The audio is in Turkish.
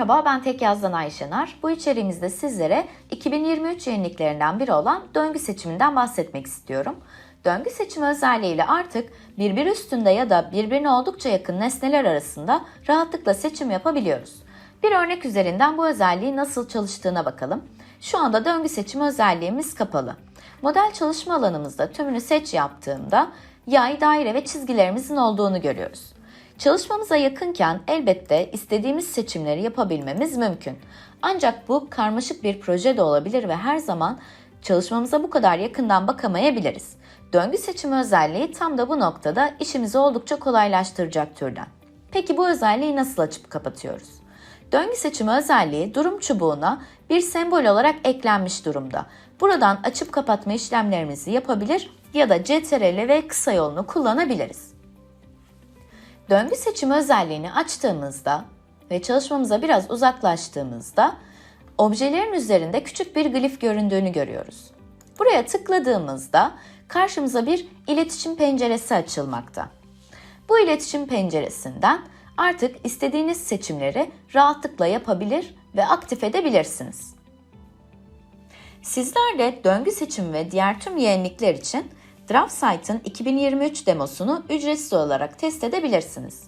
Merhaba ben Tek Yazdan Ayşenar. Bu içeriğimizde sizlere 2023 yeniliklerinden biri olan döngü seçiminden bahsetmek istiyorum. Döngü seçimi özelliğiyle artık birbir üstünde ya da birbirine oldukça yakın nesneler arasında rahatlıkla seçim yapabiliyoruz. Bir örnek üzerinden bu özelliği nasıl çalıştığına bakalım. Şu anda döngü seçimi özelliğimiz kapalı. Model çalışma alanımızda tümünü seç yaptığımda yay, daire ve çizgilerimizin olduğunu görüyoruz. Çalışmamıza yakınken elbette istediğimiz seçimleri yapabilmemiz mümkün. Ancak bu karmaşık bir proje de olabilir ve her zaman çalışmamıza bu kadar yakından bakamayabiliriz. Döngü seçimi özelliği tam da bu noktada işimizi oldukça kolaylaştıracak türden. Peki bu özelliği nasıl açıp kapatıyoruz? Döngü seçimi özelliği durum çubuğuna bir sembol olarak eklenmiş durumda. Buradan açıp kapatma işlemlerimizi yapabilir ya da CTRL ve kısa yolunu kullanabiliriz. Döngü seçimi özelliğini açtığımızda ve çalışmamıza biraz uzaklaştığımızda objelerin üzerinde küçük bir glif göründüğünü görüyoruz. Buraya tıkladığımızda karşımıza bir iletişim penceresi açılmakta. Bu iletişim penceresinden artık istediğiniz seçimleri rahatlıkla yapabilir ve aktif edebilirsiniz. Sizler de döngü seçimi ve diğer tüm yenilikler için DraftSite'ın 2023 demosunu ücretsiz olarak test edebilirsiniz.